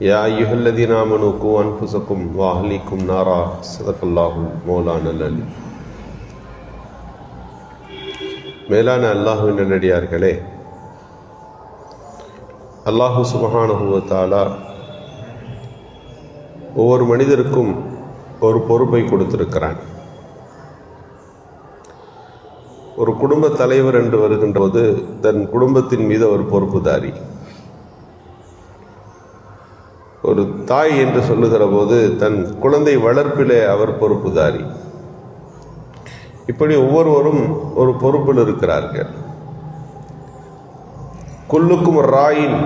يا أيها الذين آمنوا قوا أنفسكم وأهليكم نارا صدق الله مولانا العلي மேலான அல்லாஹுவின் நல்லடியார்களே அல்லாஹு சுபஹானஹுவ தாலா ஒவ்வொரு மனிதருக்கும் ஒரு பொறுப்பை கொடுத்திருக்கிறான் ஒரு குடும்ப தலைவர் என்று வருகின்ற போது தன் குடும்பத்தின் மீது ஒரு பொறுப்புதாரி தாய் என்று சொல்லுகிற போது தன் குழந்தை வளர்ப்பிலே அவர் பொறுப்புதாரி. இப்படி ஒவ்வொருவரும் ஒரு பொறுப்பில் இருக்கிறார்கள். குல்லுக்கும் ராயின்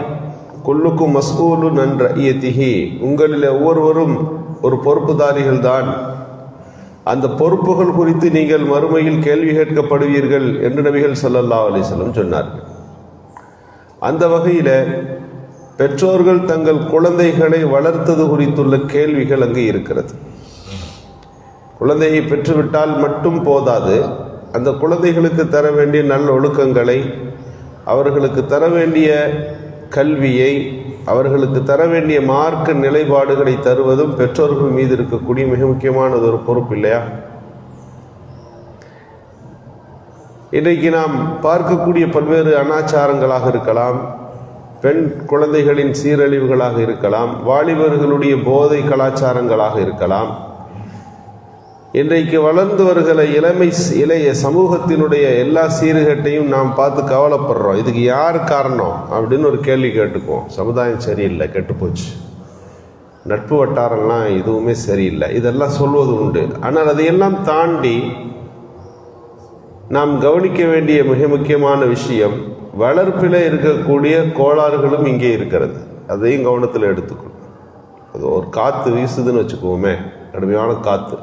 குல்லுக்கும் மஸ்கூலு நன்ற இயத்திகி உங்களில் ஒவ்வொருவரும் ஒரு பொறுப்புதாரிகள் தான் அந்த பொறுப்புகள் குறித்து நீங்கள் மறுமையில் கேள்வி கேட்கப்படுவீர்கள் என்று நபிகள் சல்லல்லா அலிஸ்லம் சொன்னார்கள். அந்த வகையில் பெற்றோர்கள் தங்கள் குழந்தைகளை வளர்த்தது குறித்துள்ள கேள்விகள் அங்கு இருக்கிறது. குழந்தையை பெற்றுவிட்டால் மட்டும் போதாது. அந்த குழந்தைகளுக்கு தர வேண்டிய நல்ல ஒழுக்கங்களை அவர்களுக்கு தர வேண்டிய கல்வியை அவர்களுக்கு தர வேண்டிய மார்க்க நிலைப்பாடுகளை தருவதும் பெற்றோர்கள் மீது இருக்கக்கூடிய மிக முக்கியமானது ஒரு பொறுப்பு இல்லையா? இன்றைக்கு நாம் பார்க்கக்கூடிய பல்வேறு அனாச்சாரங்களாக இருக்கலாம். பெண் குழந்தைகளின் சீரழிவுகளாக இருக்கலாம் வாலிபர்களுடைய போதை கலாச்சாரங்களாக இருக்கலாம். இன்றைக்கு வளர்ந்து வருகிற இளமை இளைய சமூகத்தினுடைய எல்லா சீர்கேட்டையும் நாம் பார்த்து கவலைப்படுறோம். இதுக்கு யார் காரணம் அப்படின்னு ஒரு கேள்வி கேட்டுக்குவோம். சமுதாயம் சரியில்லை கெட்டுப்போச்சு. நட்பு வட்டாரம்லாம் எதுவுமே சரியில்லை. இதெல்லாம் சொல்வது உண்டு. ஆனால் அதையெல்லாம் தாண்டி நாம் கவனிக்க வேண்டிய மிக முக்கியமான விஷயம் வளர்ப்பில் இருக்கக்கூடிய கோளாறுகளும் இங்கே இருக்கிறது. அதையும் கவனத்தில் எடுத்துக்கணும். அது ஒரு காற்று வீசுதுன்னு வச்சுக்கோமே கடுமையான காற்று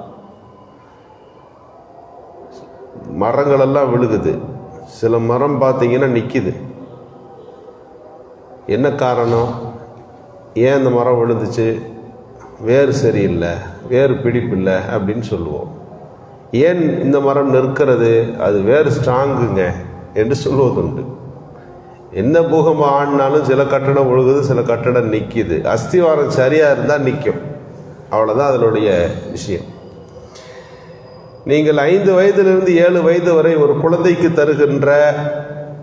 மரங்களெல்லாம் விழுகுது. சில மரம் பார்த்தீங்கன்னா நிற்கிது என்ன காரணம்? ஏன் அந்த மரம் விழுந்துச்சு? வேறு சரியில்லை வேர் பிடிப்பில்லை அப்படின்னு சொல்லுவோம். ஏன் இந்த மரம் நிற்கிறது? அது வேறு ஸ்ட்ராங்குங்க என்று சொல்வதுண்டு. என்ன பூகம்பம் ஆடினாலும் சில கட்டடம் ஒழுகுது சில கட்டடம் நிற்கிது. அஸ்திவாரம் சரியாக இருந்தால் நிற்கும். அவ்வளோதான் அதனுடைய விஷயம். நீங்கள் ஐந்து வயதிலிருந்து ஏழு வயது வரை ஒரு குழந்தைக்கு தருகின்ற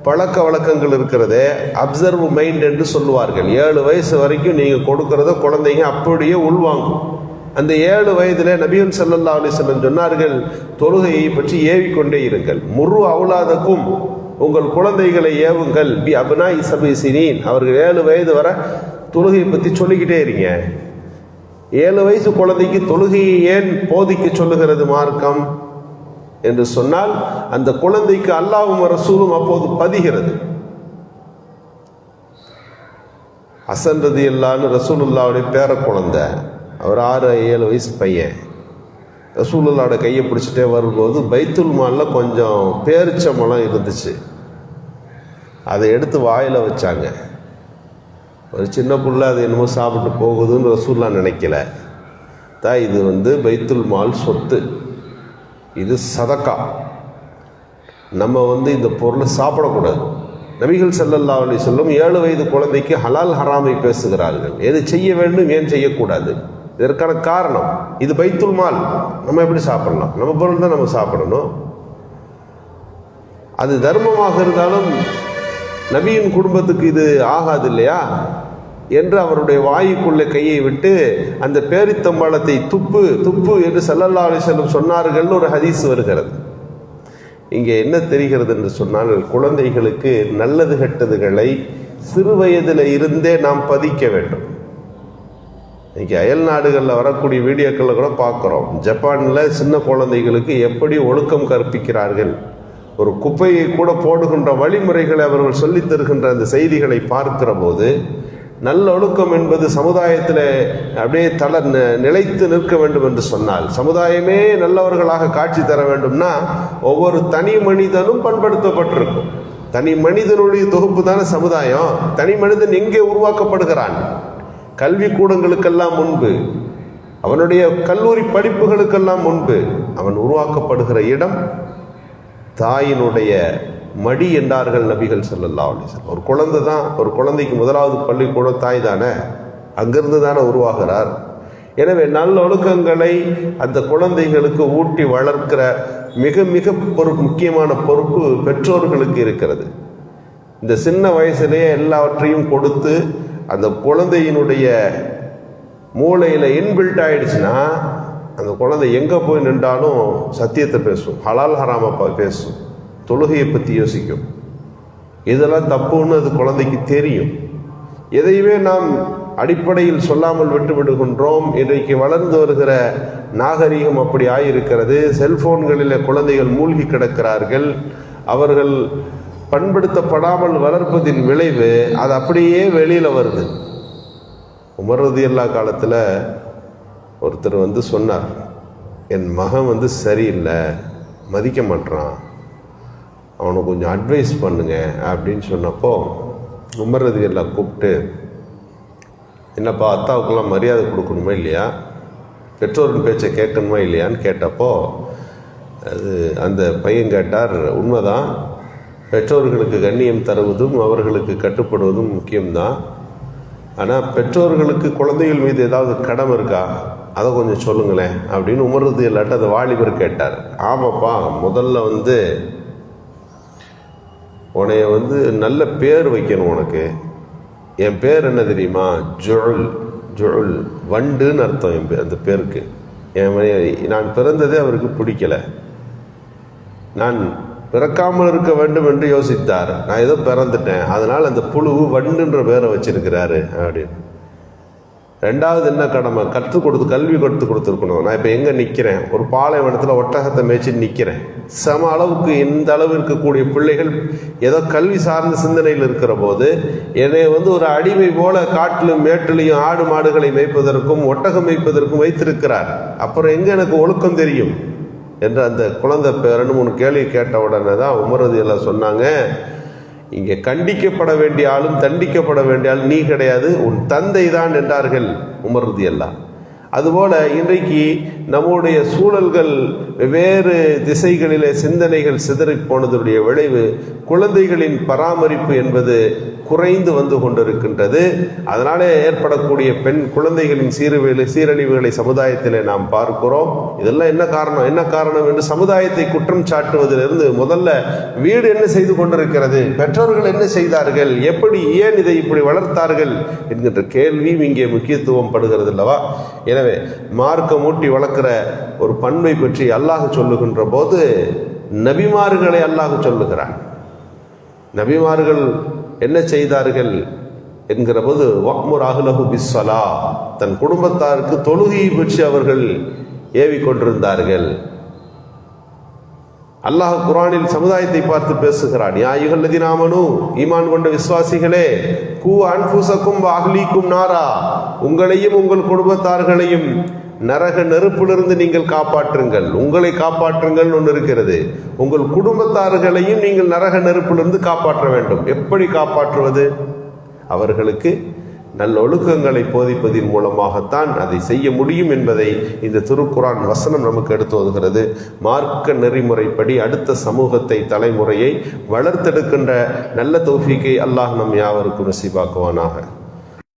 பழக்க வழக்கங்கள் இருக்கிறதே அப்சர்வ் மைண்ட் என்று சொல்லுவார்கள். ஏழு வயசு வரைக்கும் நீங்கள் கொடுக்கறத குழந்தைங்க அப்படியே உள்வாங்கும். அந்த ஏழு வயதில் நபியன் சல்லல்லா அலிஸ்லம் சொன்னார்கள் தொழுகையை பற்றி ஏவிக்கொண்டே இருங்கள். முரு அவுலாதக்கும் உங்கள் குழந்தைகளை ஏவுங்கள். பி அபினா இசபி சினீன். அவர்கள் ஏழு வயது வர தொழுகையை பற்றி சொல்லிக்கிட்டே இருங்க. ஏழு வயசு குழந்தைக்கு தொழுகையை ஏன் போதிக்க சொல்லுகிறது மார்க்கம்? என்று சொன்னால் அந்த குழந்தைக்கு அல்லாவும் ரசூலும் அப்போது பதிகிறது. அசன் ரதி இல்லான்னு ரசூலுல்லாவுடைய பேர குழந்தை அவர் ஆறு ஏழு வயசு பையன். ரசூலுல்லாவோட கையை பிடிச்சிட்டே வரும்போது பைத்துல் மாலில் கொஞ்சம் பேரிச்சம்பழம் இருந்துச்சு. அதை எடுத்து வாயில் வச்சாங்க. ஒரு சின்ன பிள்ளை அது என்னமோ சாப்பிட்டு போகுதுன்னு ரசூல்லா நினைக்கல. தான் இது வந்து பைத்துல் மால் சொத்து. இது சதக்கா. நம்ம வந்து இந்த பொருளை சாப்பிடக்கூடாது. நபிகள் செல்லல்லா அலி சொல்லும் ஏழு வயது குழந்தைக்கு ஹலால் ஹராமை பேசுகிறார்கள். எது செய்ய வேண்டும் ஏன் செய்யக்கூடாது? இதற்கான காரணம் இது பைத்துல் மால். நம்ம எப்படி சாப்பிடலாம்? நம்ம பொருள் தான் நம்ம சாப்பிடணும். அது தர்மமாக இருந்தாலும் நபியின் குடும்பத்துக்கு இது ஆகாது இல்லையா? என்று அவருடைய வாயுக்குள்ளே கையை விட்டு அந்த பேரித்தம்பழத்தை துப்பு துப்பு என்று சல்லல்லா அலிசல்லம் சொன்னார்கள்னு ஒரு ஹதீஸ் வருகிறது. இங்கே என்ன தெரிகிறது என்று சொன்னால் குழந்தைகளுக்கு நல்லது கெட்டதுகளை சிறு வயதில் இருந்தே நாம் பதிக்க வேண்டும். இன்றைக்கி அயல் நாடுகளில் வரக்கூடிய வீடியோக்களில் கூட பார்க்குறோம் ஜப்பானில் சின்ன குழந்தைகளுக்கு எப்படி ஒழுக்கம் கற்பிக்கிறார்கள்? ஒரு குப்பையை கூட போடுகின்ற வழிமுறைகளை அவர்கள் சொல்லித் தருகின்ற அந்த செய்திகளை பார்க்கிற போது நல்ல ஒழுக்கம் என்பது சமுதாயத்தில் அப்படியே தள நிலைத்து நிற்க வேண்டும் என்று சொன்னால் சமுதாயமே நல்லவர்களாக காட்சி தர வேண்டும்னா ஒவ்வொரு தனி மனிதனும் பண்படுத்தப்பட்டிருக்கும். தனி மனிதனுடைய தொகுப்பு தானே சமுதாயம். தனி மனிதன் எங்கே உருவாக்கப்படுகிறான்? கல்வி கூடங்களுக்கெல்லாம் முன்பு அவனுடைய கல்லூரி படிப்புகளுக்கெல்லாம் முன்பு அவன் உருவாக்கப்படுகிற இடம் தாயினுடைய மடி என்றார்கள் நபிகள் செல்லல்லா அலைஹி ஒரு குழந்தை தான் ஒரு குழந்தைக்கு முதலாவது பள்ளிக்கூடம் தாய் தானே அங்கிருந்து தானே உருவாகிறார். எனவே நல்லொழுக்கங்களை அந்த குழந்தைகளுக்கு ஊட்டி வளர்க்கிற மிக மிக ஒரு முக்கியமான பொறுப்பு பெற்றோர்களுக்கு இருக்கிறது. இந்த சின்ன வயசுலேயே எல்லாவற்றையும் கொடுத்து அந்த குழந்தையினுடைய மூளையில் இன்பில்ட் ஆயிடுச்சுன்னா அந்த குழந்தை எங்கே போய் நின்றாலும் சத்தியத்தை பேசும் ஹலால் ஹராம பேசும் தொழுகையை பற்றி யோசிக்கும். இதெல்லாம் தப்புன்னு அது குழந்தைக்கு தெரியும். எதையுமே நாம் அடிப்படையில் சொல்லாமல் விட்டு விடுகின்றோம். இன்றைக்கு வளர்ந்து வருகிற நாகரிகம் அப்படி ஆயிருக்கிறது. செல்போன்களில் குழந்தைகள் மூழ்கி கிடக்கிறார்கள். அவர்கள் பண்படுத்தப்படாமல் வளர்ப்பதின் விளைவு அது அப்படியே வெளியில் வருது. உமர்றது எல்லா காலத்தில் ஒருத்தர் வந்து சொன்னார் என் மகன் வந்து சரியில்லை மதிக்க மாட்றான். அவனை கொஞ்சம் அட்வைஸ் பண்ணுங்க அப்படின்னு சொன்னப்போ உமரது எல்லாம் கூப்பிட்டு என்னப்பா அத்தாவுக்கெல்லாம் மரியாதை கொடுக்கணுமா இல்லையா? பெற்றோரின் பேச்சை கேட்கணுமா இல்லையான்னு கேட்டப்போ அது அந்த பையன் கேட்டார் உண்மைதான் பெற்றோர்களுக்கு கண்ணியம் தருவதும் அவர்களுக்கு கட்டுப்படுவதும் முக்கியம்தான். ஆனால் பெற்றோர்களுக்கு குழந்தைகள் மீது ஏதாவது கடமை இருக்கா? அதை கொஞ்சம் சொல்லுங்களேன் அப்படின்னு உமர்றது இல்லாட்ட அந்த வாலிபர் கேட்டார். ஆமாப்பா முதல்ல வந்து உனைய வந்து நல்ல பேர் வைக்கணும் உனக்கு. என் பேர் என்ன தெரியுமா? ஜுழல் ஜுழல் வண்டுன்னு அர்த்தம் என் பேர் அந்த பேருக்கு. என் நான் பிறந்ததே அவருக்கு பிடிக்கல. நான் பிறக்காமல் இருக்க வேண்டும் என்று யோசித்தார். நான் ஏதோ பிறந்துட்டேன். அதனால் அந்த புழு வண்டுன்ற பேரை வச்சிருக்கிறாரு அப்படின்னு. ரெண்டாவது என்ன கடமை? கற்றுக் கொடுத்து கல்வி கொடுத்து கொடுத்துருக்கணும். நான் இப்போ எங்கே நிற்கிறேன் ஒரு பாலைவனத்தில் ஒட்டகத்தை மேய்ச்சி நிற்கிறேன் சம அளவுக்கு இந்த அளவு இருக்கக்கூடிய பிள்ளைகள் ஏதோ கல்வி சார்ந்த சிந்தனையில் இருக்கிற போது என்னை வந்து ஒரு அடிமை போல காட்டிலும் மேட்டிலையும் ஆடு மாடுகளை மேய்ப்பதற்கும் ஒட்டகம் மேய்ப்பதற்கும் வைத்திருக்கிறார். அப்புறம் எங்கே எனக்கு ஒழுக்கம் தெரியும்? என்று அந்த குழந்தை இப்ப ரெண்டு மூணு கேள்வி கேட்ட உடனே தான் உமரது எல்லாம் சொன்னாங்க இங்கே கண்டிக்கப்பட வேண்டிய ஆளும் தண்டிக்கப்பட வேண்டிய ஆளும் நீ கிடையாது உன் தந்தை தான் என்றார்கள் உமரது எல்லாம் அதுபோல இன்றைக்கு நம்முடைய சூழல்கள் வெவ்வேறு திசைகளிலே சிந்தனைகள் சிதறி போனதுடைய விளைவு குழந்தைகளின் பராமரிப்பு என்பது குறைந்து வந்து கொண்டிருக்கின்றது. அதனாலே ஏற்படக்கூடிய பெண் குழந்தைகளின் சீரழிவு சீரழிவுகளை சமுதாயத்திலே நாம் பார்க்கிறோம். இதெல்லாம் என்ன காரணம்? என்ன காரணம் என்று சமுதாயத்தை குற்றம் சாட்டுவதிலிருந்து முதல்ல வீடு என்ன செய்து கொண்டிருக்கிறது? பெற்றோர்கள் என்ன செய்தார்கள்? எப்படி ஏன் இதை இப்படி வளர்த்தார்கள்? என்கின்ற கேள்வியும் இங்கே முக்கியத்துவம் படுகிறது அல்லவா எனவே மார்க்கம் ஊட்டி வளர்க்கிற ஒரு பண்பை பற்றி அல்லாஹ் சொல்லுகின்ற போது நபிமார்களை அல்லாஹ் சொல்லுகிறான். நபிமார்கள் என்ன செய்தார்கள் என்கிற போது வக்முர் அஹ்லஹு பிஸ்வலா தன் குடும்பத்தாருக்கு தொழுகையை பற்றி அவர்கள் ஏவி கொண்டிருந்தார்கள் அல்லாஹ் குரானில் சமுதாயத்தை பார்த்து பேசுகிறான். யா யுகல்லதினாமனு ஈமான் கொண்ட விசுவாசிகளே கூ அன்புசக்கும் அஹ்லீக்கும் நாரா. உங்களையும் உங்கள் குடும்பத்தார்களையும் நரக நெருப்பிலிருந்து நீங்கள் காப்பாற்றுங்கள். உங்களை காப்பாற்றுங்கள் ஒன்று இருக்கிறது. உங்கள் குடும்பத்தார்களையும் நீங்கள் நரக நெருப்பிலிருந்து காப்பாற்ற வேண்டும். எப்படி காப்பாற்றுவது? அவர்களுக்கு நல்ல ஒழுக்கங்களை போதிப்பதின் மூலமாகத்தான் அதை செய்ய முடியும் என்பதை இந்த திருக்குறான் வசனம் நமக்கு எடுத்து வருகிறது மார்க்க நெறிமுறைப்படி அடுத்த சமூகத்தை தலைமுறையை வளர்த்தெடுக்கின்ற நல்ல தோஃபிக்கை அல்லாஹ் நம் யாவருக்கும் நசிபாக்குவானாக.